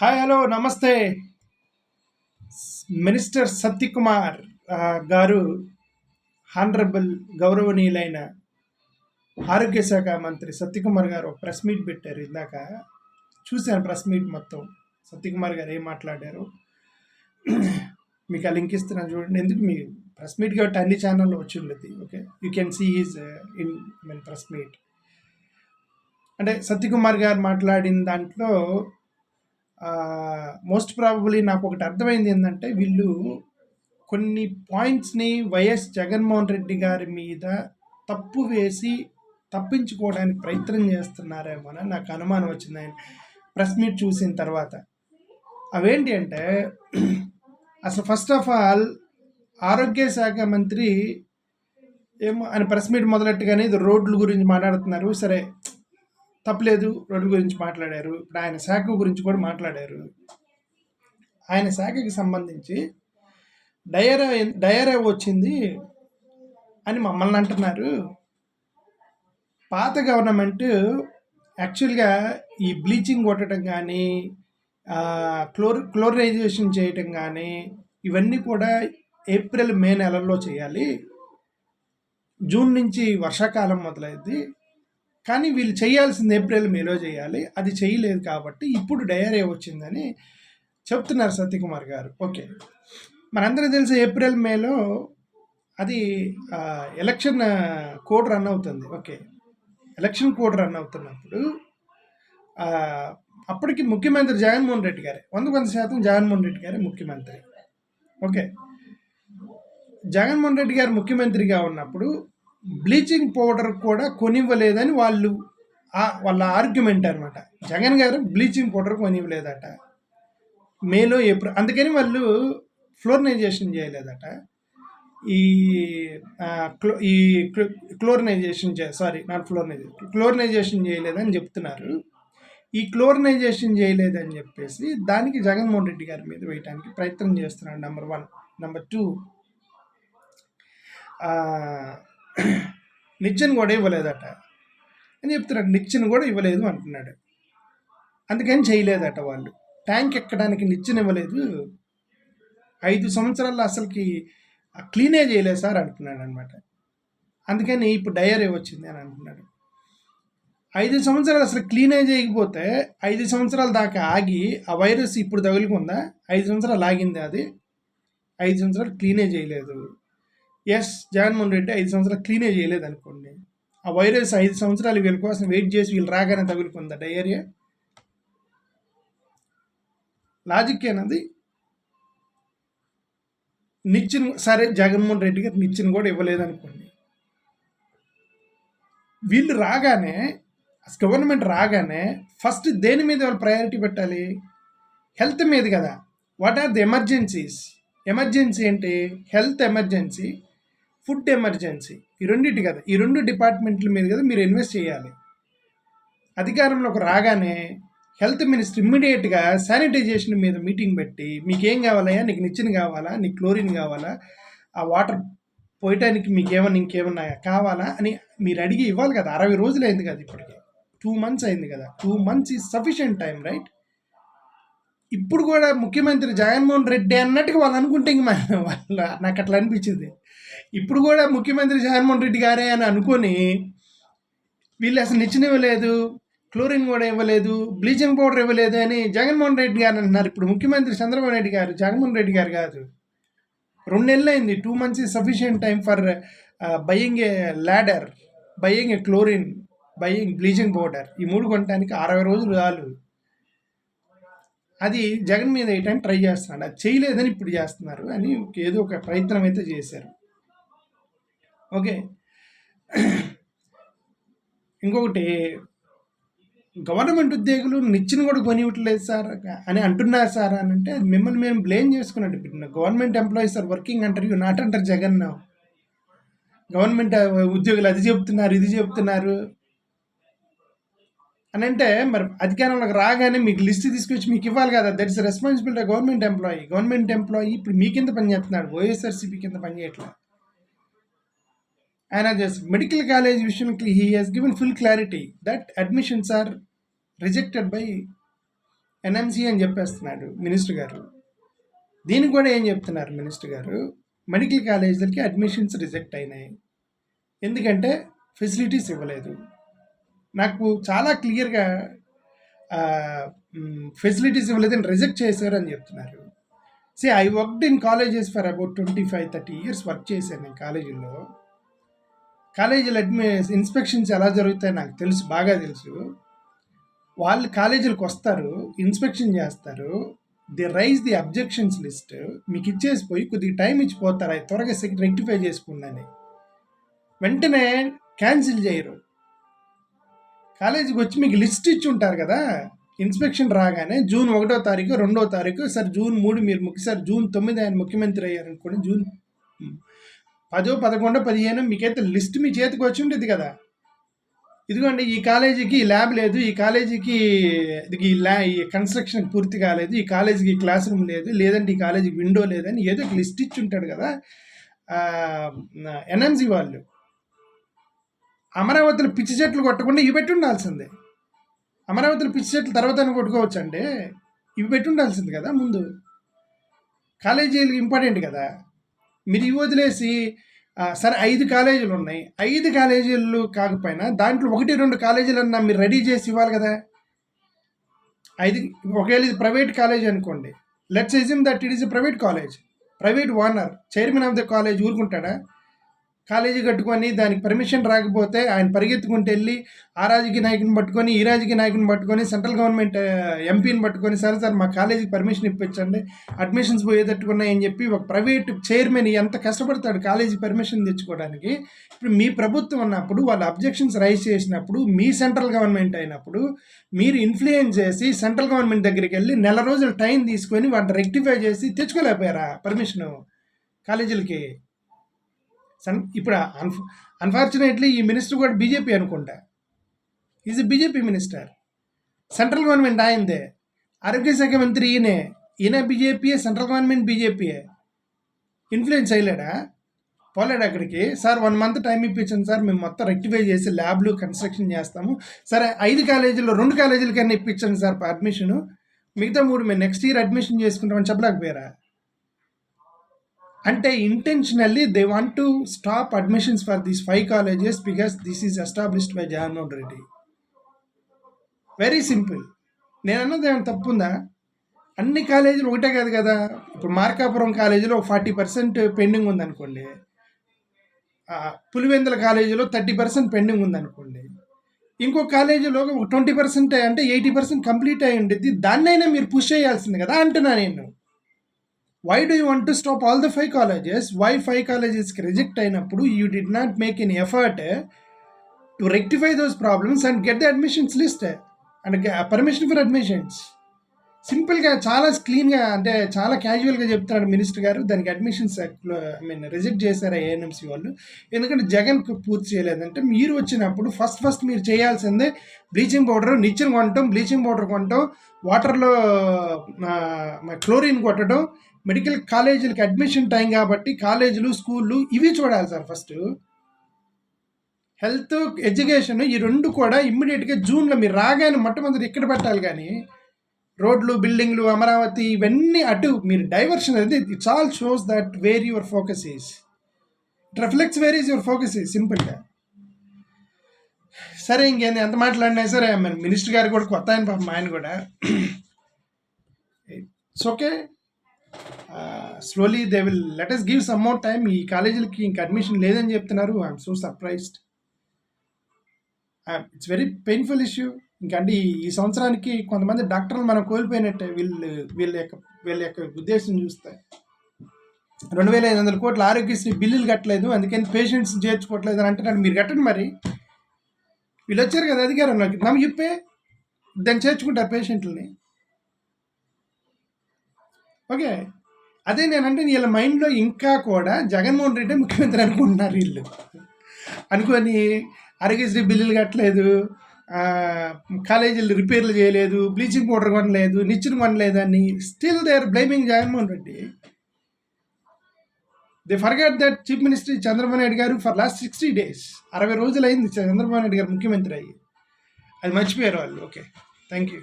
Hi hello నమస్తే. Minister Satyakumar garu honourable గౌరవనీయులైన ఆరోగ్య శాఖ మంత్రి సత్యకుమార్ గారు ఒక ప్రెస్ మీట్ పెట్టారు ఇందాక. చూశాను ప్రెస్ మీట్ మొత్తం. సత్యకుమార్ గారు ఏం మాట్లాడారు? మీకు ఆ లింక్ ఇస్తున్నాను చూడండి. ఎందుకు మీ ప్రెస్ మీట్ కాబట్టి అన్ని ఛానల్లో వచ్చి ఉండేది? Okay you can see is in mean press meet అంటే సత్యకుమార్ గారు మాట్లాడిన దాంట్లో మోస్ట్ ప్రాబబ్లీ నాకు ఒకటి అర్థమైంది ఏంటంటే వీళ్ళు కొన్ని పాయింట్స్ని వైఎస్ జగన్మోహన్ రెడ్డి గారి మీద తప్పు వేసి తప్పించుకోవడానికి ప్రయత్నం చేస్తున్నారేమో అని నాకు అనుమానం వచ్చింది. ఆయన ప్రెస్ మీట్ చూసిన తర్వాత. అవేంటి అంటే అసలు ఫస్ట్ ఆఫ్ ఆల్ ఆరోగ్య శాఖ మంత్రి ఏమో ఆయన ప్రెస్ మీట్ మొదలెట్టుగానే ఇది రోడ్ల గురించి మాట్లాడుతున్నారు. సరే తప్పలేదు. రెండు గురించి మాట్లాడారు. ఇప్పుడు ఆయన శాఖ గురించి కూడా మాట్లాడారు. ఆయన శాఖకి సంబంధించి డయరా డయరా వచ్చింది అని మమ్మల్ని అంటున్నారు. పాత గవర్నమెంట్ యాక్చువల్గా ఈ బ్లీచింగ్ కొట్టడం కానీ క్లోర్ క్లోరైజేషన్ చేయటం కానీ ఇవన్నీ కూడా ఏప్రిల్ మే నెలల్లో చేయాలి. జూన్ నుంచి వర్షాకాలం మొదలైంది కానీ వీళ్ళు చేయాల్సింది ఏప్రిల్ మేలో చేయాలి. అది చేయలేదు కాబట్టి ఇప్పుడు డయరే వచ్చిందని చెప్తున్నారు సత్యకుమార్ గారు. ఓకే. మనందరం తెలిసి ఏప్రిల్ మేలో అది ఎలక్షన్ కోడ్ రన్ అవుతుంది. ఓకే. ఎలక్షన్ కోడ్ రన్ అవుతున్నప్పుడు అప్పటికి ముఖ్యమంత్రి జగన్మోహన్ రెడ్డి గారే. వంద వంద శాతం జగన్మోహన్ రెడ్డి గారే ముఖ్యమంత్రి. ఓకే. జగన్మోహన్ రెడ్డి గారు ముఖ్యమంత్రిగా ఉన్నప్పుడు బ్లీచింగ్ పౌడర్ కూడా కొనివ్వలేదని వాళ్ళు వాళ్ళ ఆర్గ్యుమెంట్ అనమాట జగన్ గారు బ్లీచింగ్ పౌడర్ కొనివ్వలేదట. మేలో ఏప్రిల్ అందుకని వాళ్ళు ఫ్లోరినైజేషన్ చేయలేదట. ఈ క్లో ఈ క్లో- క్లోరినైజేషన్ చే సారీ నాట్ ఫ్లోరినైజేషన్ క్లోరినైజేషన్ చేయలేదని చెప్తున్నారు. ఈ క్లోరినైజేషన్ చేయలేదని చెప్పేసి దానికి జగన్మోహన్ రెడ్డి గారి మీద వేయడానికి ప్రయత్నం చేస్తున్నాడు నెంబర్ వన్. నెంబర్ టూ నిచ్చెన కూడా ఇవ్వలేదట. అని చెప్తున్నాడు నిచ్చెన కూడా ఇవ్వలేదు అంటున్నాడు. అందుకని చేయలేదట వాళ్ళు. ట్యాంక్ ఎక్కడానికి నిత్యం ఇవ్వలేదు. ఐదు సంవత్సరాలు అసలుకి క్లీనే చేయలేదు సార్ అంటున్నాడు అనమాట అందుకని ఇప్పుడు డయరీ వచ్చింది అని అంటున్నాడు. ఐదు సంవత్సరాలు అసలు క్లీనే చేయకపోతే ఐదు సంవత్సరాల దాకా ఆగి ఆ వైరస్ ఇప్పుడు తగులుకుందా? ఐదు సంవత్సరాలు ఆగింది అది? ఐదు సంవత్సరాలు క్లీనే చేయలేదు. ఎస్ జగన్మోహన్ రెడ్డి ఐదు సంవత్సరాలు క్లీనే చేయలేదు అనుకోండి. ఆ వైరస్ ఐదు సంవత్సరాలు వీళ్ళ కోసం వెయిట్ చేసి వీళ్ళు రాగానే తగులుకుందా డయేరియా లాజిక్ ఏనది? నిచ్చిన సరే జగన్మోహన్ రెడ్డి గారు నిచ్చిన కూడా ఇవ్వలేదు అనుకోండి. వీళ్ళు రాగానే గవర్నమెంట్ రాగానే ఫస్ట్ దేని మీద వాళ్ళు ప్రయారిటీ పెట్టాలి? హెల్త్ మీద కదా. What are the emergencies emergency ఏంటి హెల్త్ ఎమర్జెన్సీ ఫుడ్ ఎమర్జెన్సీ. ఈ రెండింటి కదా. ఈ రెండు డిపార్ట్మెంట్ల మీద కదా మీరు ఇన్వెస్ట్ చేయాలి. అధికారంలోకి రాగానే హెల్త్ మినిస్టర్ ఇమ్మీడియట్గా శానిటైజేషన్ మీద మీటింగ్ పెట్టి మీకేం కావాలయ్యా? నీకు నిచ్చెన కావాలా? నీకు క్లోరిన్ కావాలా? ఆ వాటర్ పోయటానికి మీకు ఏమన్నా ఇంకేమన్నా కావాలా? అని మీరు అడిగి ఇవ్వాలి కదా. అరవై రోజులు అయింది కదా ఇప్పటికి. టూ మంత్స్ అయింది కదా. Two months is sufficient time right? ఇప్పుడు కూడా ముఖ్యమంత్రి జగన్మోహన్ రెడ్డి అన్నట్టుగా వాళ్ళు అనుకుంటే ఇంక వాళ్ళ నాకు అట్లా అనిపించింది. ఇప్పుడు కూడా ముఖ్యమంత్రి జగన్మోహన్ రెడ్డి గారే అని అనుకొని వీళ్ళు అసలు నిచ్చెన ఇవ్వలేదు క్లోరిన్ కూడా ఇవ్వలేదు బ్లీచింగ్ పౌడర్ ఇవ్వలేదు అని జగన్మోహన్ రెడ్డి గారు అంటున్నారు. ఇప్పుడు ముఖ్యమంత్రి చంద్రబాబు నాయుడు గారు జగన్మోహన్ రెడ్డి గారు కాదు. రెండు నెలలు అయింది two months is sufficient time for buying a ladder buying a chlorine buying bleaching powder ఈ మూడు కొనడానికి అరవై రోజులు చాలు. అది జగన్ మీద వేయటానికి ట్రై చేస్తున్నాడు. అది చేయలేదని ఇప్పుడు చేస్తున్నారు అని ఏదో ఒక ప్రయత్నం అయితే చేశారు. ఓకే. ఇంకొకటి గవర్నమెంట్ ఉద్యోగులు నిచ్చిన కూడా కొనివ్వట్లేదు సార్ అని అంటున్నారు సార్ అని అంటే మిమ్మల్ని మేము బ్లేమ్ చేసుకున్నట్టు పెట్టిన. గవర్నమెంట్ ఎంప్లాయీస్ ఆర్ వర్కింగ్ అంటారు. యూ నాట్ అంటారు జగన్ గవర్నమెంట్ ఉద్యోగులు అది చెప్తున్నారు ఇది చెప్తున్నారు. అని అంటే మరి అధికారంలోకి రాగానే మీకు లిస్ట్ తీసుకొచ్చి మీకు ఇవ్వాలి కదా. That is responsibility government employee government employee ఇప్పుడు మీ కింద పనిచేస్తున్నాడు వైఎస్ఆర్సీపీ కింద పనిచేయట్లేదు ఆయన జస్ట్ మెడికల్ కాలేజ్ విషయం he has given full clarity that admissions are rejected by NMC అని చెప్పేస్తున్నాడు మినిస్టర్ గారు. దీనికి కూడా ఏం చెప్తున్నారు మినిస్టర్ గారు? మెడికల్ కాలేజీలకి అడ్మిషన్స్ రిజెక్ట్ అయినాయి. ఎందుకంటే ఫెసిలిటీస్ ఇవ్వలేదు. నాకు చాలా క్లియర్గా ఫెసిలిటీస్ ఇవ్వలేదని రిజెక్ట్ చేశారు అని చెప్తున్నారు. Say I worked in colleges for about twenty five thirty years work చేశాను నేను కాలేజీలో కాలేజీలు అడ్మి ఇన్స్పెక్షన్స్ ఎలా జరుగుతాయో నాకు తెలుసు బాగా తెలుసు. వాళ్ళు కాలేజీలకు వస్తారు ఇన్స్పెక్షన్ చేస్తారు. They raise the objections list మీకు ఇచ్చేసి పోయి కొద్దిగా టైం ఇచ్చిపోతారు. అది త్వరగా రెక్టిఫై చేసుకుందని వెంటనే క్యాన్సిల్ చేయరు. కాలేజీకి వచ్చి మీకు లిస్ట్ ఇచ్చి ఉంటారు కదా? ఇన్స్పెక్షన్ రాగానే జూన్ ఒకటో తారీఖు రెండో తారీఖు సార్ జూన్ మూడు మీరు ముఖ్య సార్ జూన్ తొమ్మిది ఆయన ముఖ్యమంత్రి అయ్యారనుకోండి జూన్ పదో పదకొండో పదిహేను మీకైతే లిస్ట్ మీ చేతికి వచ్చి ఉండేది కదా? ఇదిగోండి ఈ కాలేజీకి ల్యాబ్ లేదు ఈ కాలేజీకి ఈ ల్యా ఈ కన్స్ట్రక్షన్ పూర్తి కాలేదు ఈ కాలేజీకి క్లాస్ రూమ్ లేదు లేదంటే ఈ కాలేజీకి విండో లేదని ఏదో ఒక లిస్ట్ ఇచ్చి ఉంటాడు కదా ఎన్ఎంసీ వాళ్ళు. అమరావతిలో పిచ్చి చెట్లు కొట్టకుండా ఇవి పెట్టి ఉండాల్సిందే అమరావతిలో పిచ్చి చెట్లు తర్వాత కొట్టుకోవచ్చు అంటే ఇవి పెట్టి ఉండాల్సింది కదా ముందు. కాలేజీలు ఇంపార్టెంట్ కదా. మీరు ఇవి వదిలేసి సరే ఐదు కాలేజీలు ఉన్నాయి. ఐదు కాలేజీలు కాకపోయినా దాంట్లో ఒకటి రెండు కాలేజీలు అన్నా మీరు రెడీ చేసి ఇవ్వాలి కదా. ఐదు ఒకవేళ ఇది ప్రైవేట్ కాలేజ్ అనుకోండి. Let's assume that it is a private college. Private owner chairman of the college ఊరుకుంటాడా? కాలేజీ కట్టుకొని దానికి పర్మిషన్ రాకపోతే ఆయన పరిగెత్తుకుంటూ వెళ్ళి ఆ రాజకీయ నాయకుని పట్టుకొని ఈ రాజకీయ నాయకుని పట్టుకొని సెంట్రల్ గవర్నమెంట్ ఎంపీని పట్టుకొని సరే సార్ మా కాలేజీకి పర్మిషన్ ఇప్పించండి అడ్మిషన్స్ పోయేటట్టుకున్నాయని చెప్పి ఒక ప్రైవేట్ చైర్మన్ ఎంత కష్టపడతాడు కాలేజీ పర్మిషన్ తెచ్చుకోవడానికి. ఇప్పుడు మీ ప్రభుత్వం ఉన్నప్పుడు వాళ్ళ అబ్జెక్షన్స్ రైజ్ చేసినప్పుడు మీ సెంట్రల్ గవర్నమెంట్ అయినప్పుడు మీరు ఇన్ఫ్లుయెన్స్ చేసి సెంట్రల్ గవర్నమెంట్ దగ్గరికి వెళ్ళి నెల రోజులు టైం తీసుకొని వాటిని రెక్టిఫై చేసి తెచ్చుకోలేకపోయారా పర్మిషను కాలేజీలకి? సన్ ఇప్పుడు అన్ఫ అన్ఫార్చునేట్లీ ఈ మినిస్టర్ కూడా బీజేపీ అనుకుంటా. Is BJP minister. Central government ఆయనదే. ఆరోగ్య శాఖ మంత్రి ఈయనే. ఈయన బీజేపీయే సెంట్రల్ గవర్నమెంట్ బీజేపీయే. ఇన్ఫ్లుయెన్స్ అయ్యలేడా పోలేడు అక్కడికి? సార్ వన్ మంత్ టైం ఇప్పించండి సార్. మేము మొత్తం రెక్టిఫై చేసి ల్యాబ్లు కన్స్ట్రక్షన్ చేస్తాము. సరే ఐదు కాలేజీల్లో రెండు కాలేజీలకైనా ఇప్పించండి సార్ అడ్మిషను మిగతా మూడు మేము నెక్స్ట్ ఇయర్ అడ్మిషన్ చేసుకుంటామని చెప్పలేకపోయారా? అంటే intentionally they want to stop admissions for these five colleges because this is established by Jaganmohan Reddy very simple నేను అన్నది ఏమైనా తప్పుందా? అన్ని కాలేజీలు ఒకటే కాదు కదా? ఇప్పుడు మార్కాపురం కాలేజీలో ఫార్టీ పర్సెంట్ పెండింగ్ ఉందనుకోండి. పులివెందుల కాలేజీలో థర్టీ పర్సెంట్ పెండింగ్ ఉందనుకోండి. ఇంకో కాలేజీలో ఒక ట్వంటీ పర్సెంట్ అంటే ఎయిటీ పర్సెంట్ కంప్లీట్ అయి ఉండేది దాన్నైనా మీరు పుష్ చేయాల్సింది కదా అంటున్నా నేను. Why do you want to stop all the five colleges why five కాలేజెస్కి reject అయినప్పుడు you did not make an effort to rectify those problems and get the admissions list and permission for admissions సింపుల్గా చాలా క్లీన్గా అంటే చాలా క్యాజువల్గా చెప్తున్నాడు minister గారు. దానికి అడ్మిషన్స్ ఐ మీన్ రిజెక్ట్ చేశారు ఏఎన్ఎంసీ వాళ్ళు. ఎందుకంటే జగన్ పూర్తి చేయలేదంటే మీరు వచ్చినప్పుడు ఫస్ట్ ఫస్ట్ మీరు చేయాల్సిందే బ్లీచింగ్ పౌడర్ నిచ్చెన కొనటం బ్లీచింగ్ పౌడర్ కొనటం వాటర్లో క్లోరిన్ కొట్టడం మెడికల్ కాలేజీలకి అడ్మిషన్ టైం కాబట్టి కాలేజీలు స్కూళ్ళు ఇవి చూడాలి సార్ ఫస్ట్. హెల్త్ ఎడ్యుకేషన్ ఈ రెండు కూడా ఇమ్మీడియట్గా జూన్లో మీరు రాగానే మొట్టమొదటి ఇక్కడ పెట్టాలి కానీ రోడ్లు బిల్డింగ్లు అమరావతి ఇవన్నీ అటు మీరు డైవర్షన్ అనేది it's all shows that where your focus is it reflects where is your focus is సింపుల్గా. సరే ఇంకేంది ఎంత మాట్లాడినా సరే మినిస్టర్ గారు కూడా కొత్త ఆయన పాపం ఆయన కూడా. It's okay slowly they will let us give some more time ఈ కాలేజీలకి ఇంక అడ్మిషన్ లేదని చెప్తున్నారు. I'm so surprised it's very painful issue ఇంకంటే ఈ సంవత్సరానికి కొంతమంది డాక్టర్లు మనం కోల్పోయినట్టే వీళ్ళు వీళ్ళ యొక్క వీళ్ళ యొక్క ఉద్దేశం చూస్తే. రెండు వేల ఐదు వందల కోట్ల ఆరోగ్యశ్రీ బిల్లులు కట్టలేదు. అందుకని పేషెంట్స్ చేర్చుకోవట్లేదు అని అంటున్నారు మీరు కట్టండి మరి. వీళ్ళు వచ్చారు కదా అధికారంలోకి నమ్మ చెప్పే. దాన్ని చేర్చుకుంటారు పేషెంట్లని ఓకే అదే నేనంటే వీళ్ళ మైండ్లో ఇంకా కూడా జగన్మోహన్ రెడ్డి ముఖ్యమంత్రి అనుకుంటున్నారు వీళ్ళు. అనుకొని అరగేశ్రీ బిల్లులు కట్టలేదు కాలేజీలు రిపేర్లు చేయలేదు బ్లీచింగ్ పౌడర్ కొనలేదు నిచ్చిన కొనలేదు అని still they are blaming Jaganmohan Reddy. They forget that chief minister Chandrababu Naidu garu for last sixty days అరవై రోజులు అయింది చంద్రబాబు నాయుడు గారు ముఖ్యమంత్రి అయ్యి. అది మర్చిపోయారు వాళ్ళు. ఓకే. Thank you